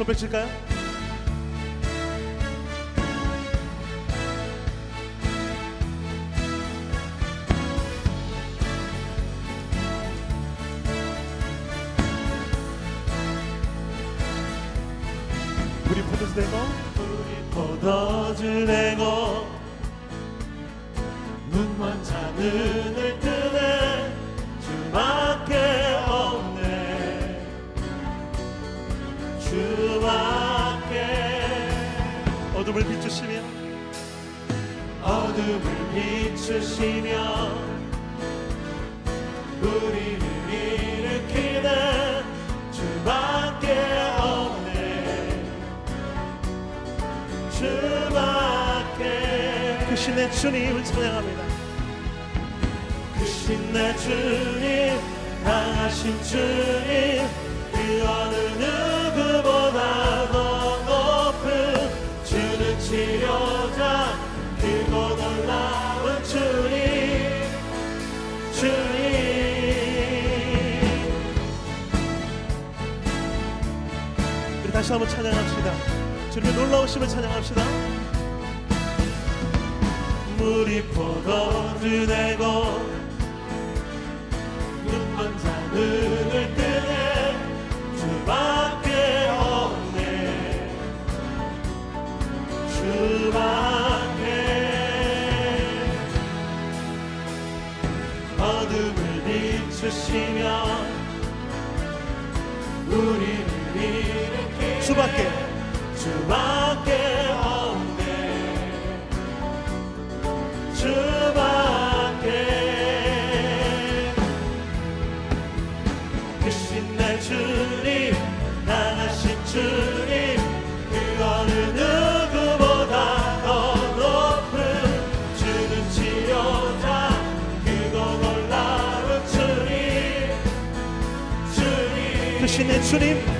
손 펼칠까요? 우리 포도주 대고 우리 포도주 대고 눈만 자눈 어둠을 비추시며 우리를 일으키는 주밖에 없네. 주밖에 크신 내 주님을 찬양합니다. 크신 내 주님 강하신 주님 그 어느 누구보다 다시 한번 찬양합시다. 주님의 놀라우심을 찬양합시다. 물이 포도주 되고 눈먼 자 눈을 뜨네. 주밖에 없네. 주밖에. 어둠을 비추시며 일으키 주밖에. 주밖에 없네. 주밖에. 크신 내 주님 강하신 주님 그 어느 누구보다 더 높은 주는 치료자 그고 놀라운 주님. 주님. 크신 내 주님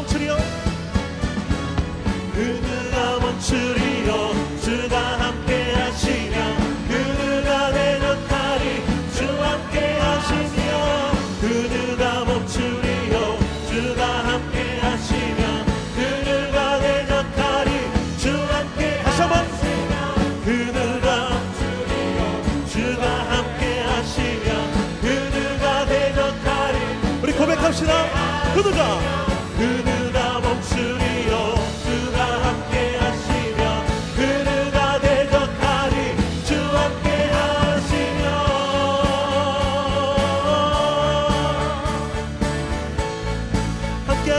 멈추리요. 그 누가 멈추리요. 주가 함께 하시며 그 누가 대적하리 주 함께 하시며 그 누가 멈추리요. 주가 함께 하시며 그 누가 대적하리 주 함께 하시며 그 누가 주가 함께 하시며 그 누가 대적하리 우리 고백합시다. 그그 누가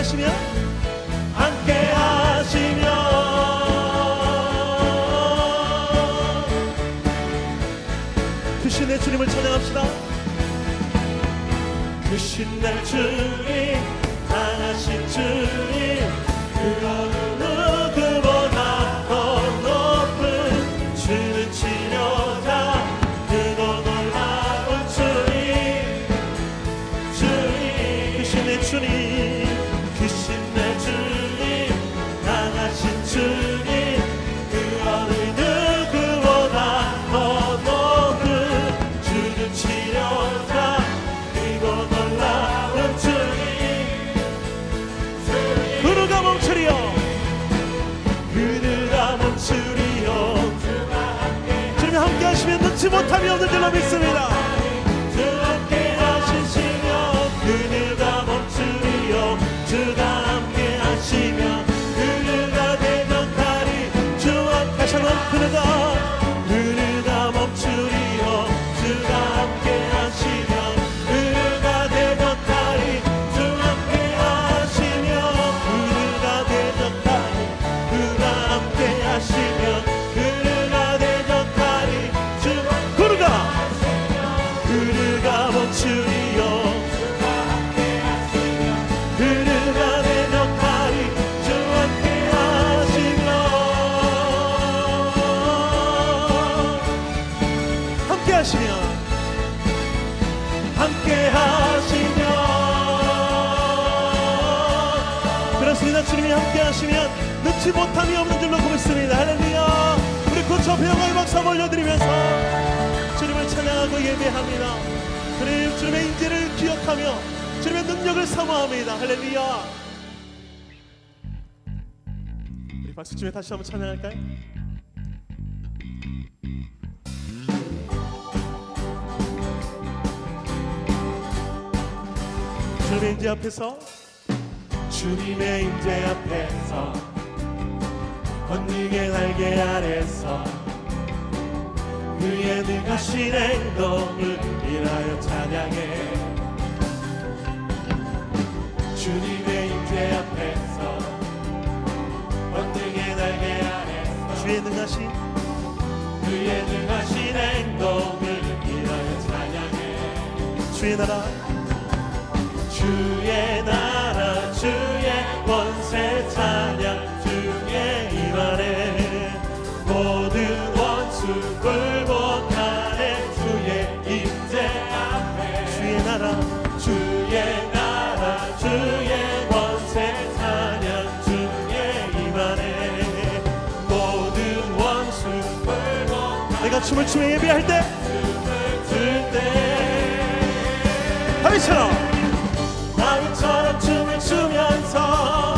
하시며 함께 하시며. 크신 내 주님을 찬양합시다. 크신 내 주님 강하신 주님 그어 함께 하시면 눈치 못함이 없는 줄로 믿습니다. 주 함께 하시시며 그누가 멈추리요. 주가 함께 하시며 그누가 대적하리 주 함께 다시 한번 그누가 그누가 멈추리요. 주가 함께 하시며 그누가 대적하리 주 함께 하시며 그누가 대적하리 그가 함께 하시며 그렇습니다. 주님이 함께 하시면 늦지 못함이 없는 줄로 고백습니다. 할렐루야. 우리 고쳐 배영광의 박수 한번 올려드리면서 주님을 찬양하고 예배합니다. 주님 주님의 인재를 기억하며 주님의 능력을 사모합니다. 할렐루야. 우리 박수 치며 다시 한번 찬양할까요? 주님의 인재 앞에서 주님의 인재 앞에서 권능의 날개 아래서 그의 능하신 행동을 인하여 찬양해. 주님의 인재 앞에서 권능의 날개 아래서 주의 능하신 그의 능하신 행동을 인하여 찬양해. 주의 나라. 주의 나라 내가 춤을 추며 예배할 때. 다윗처럼. 다윗처럼 춤을 추면서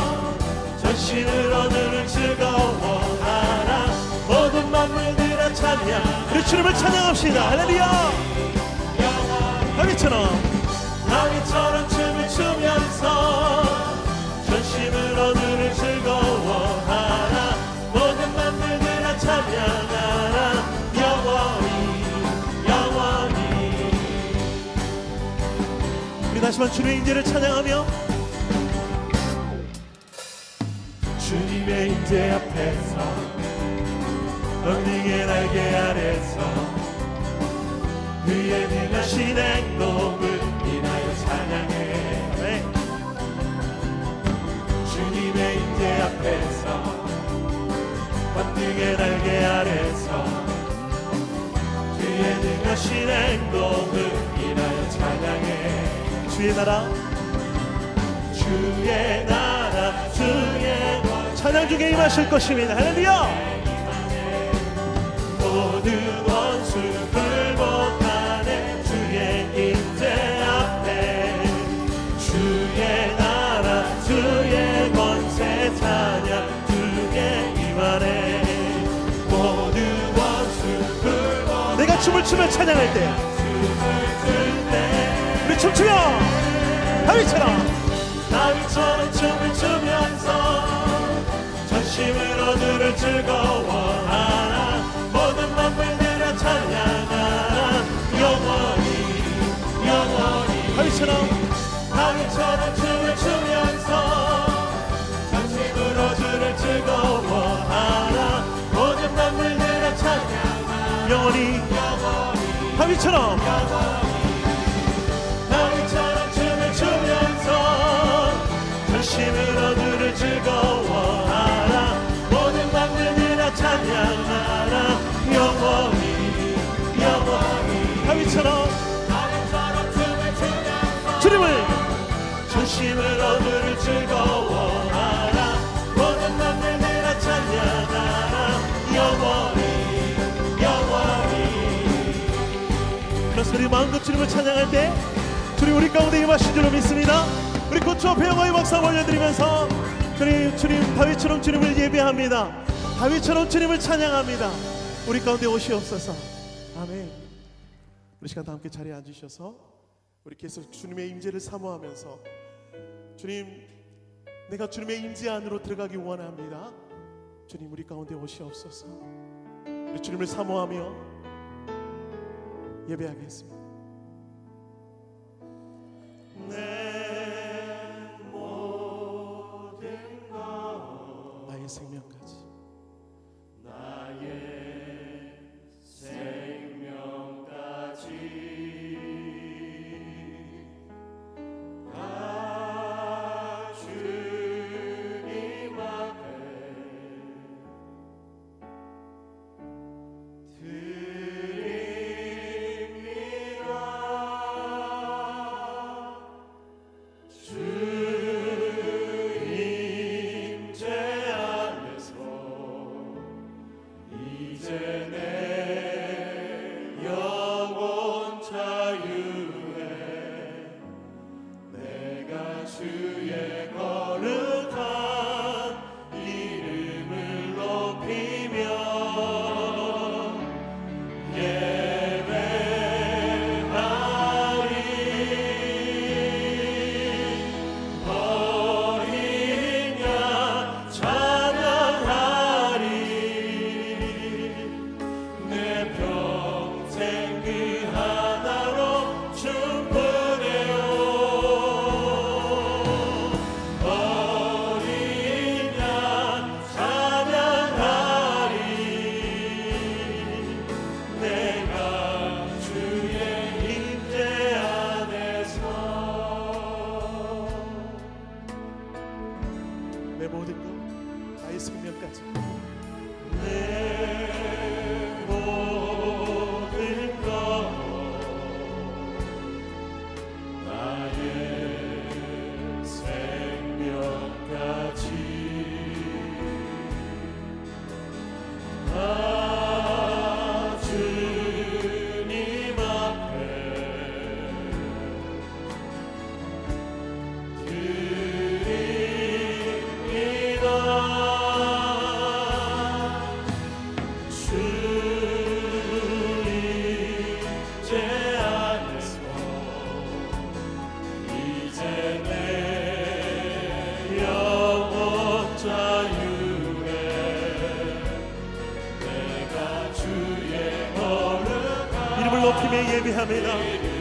전신으로 눈을 즐거워하라. 모든 만물들아 찬양. 우리 주님을 찬양합시다. 할렐루야. 다윗처럼 다시 한번 주님의 인재를 찬양하며 주님의 인재 앞에서 런닝의 날개 아래서 그의 능하신 행동을 인하여 찬양해 네. 주님의 인재 앞에서 권능의 날개 아래서 그의 능하신 행동을 주의 나라. 주의 나라 주의 찬양 중에 임하실 것입니다. 할렐루야. 모든 원수 굴복하네. 주의 인재 앞에. 주의 나라 주의 권세 찬양 주의 임하네. 모든 원수 굴복 내가 춤을 추며 찬양할 때 춤추며 다윗처럼. 다윗처럼 춤을 추면서 전심으로 들을 즐거워하라 모든 만물들아 찬양하라 영원히 영원히. 다윗처럼. 다윗처럼 춤을 추면서 전심으로 들을 즐거워하라 모든 만물들아 찬양하라 영원히. 영원히. 다윗처럼. 다윗처 즐거워하라. 우리 마음껏 주님을 찬양할 때 주님 우리 가운데 임하신 줄로 믿습니다. 우리 고추와 배영화의 박수 한번 올려드리면서 주님 주님 다윗처럼 주님을 예배합니다. 다윗처럼 주님을 찬양합니다. 우리 가운데 오시옵소서. 아멘. 우리 시간 다 함께 자리에 앉으셔서 우리 계속 주님의 임재를 사모하면서 주님 내가 주님의 임재 안으로 들어가기 원합니다. 주님 우리 가운데 오시옵소서. 우리 주님을 사모하며 예배하겠습니다. 내 Oh. Amen. Yebi Hamela.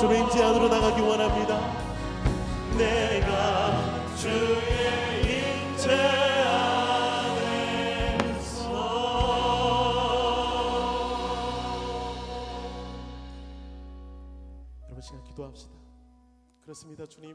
주인지 안으로 나가기 원합니다. 내가 주의 인체 안에서 여러분 시간 기도합시다. 그렇습니다, 주님.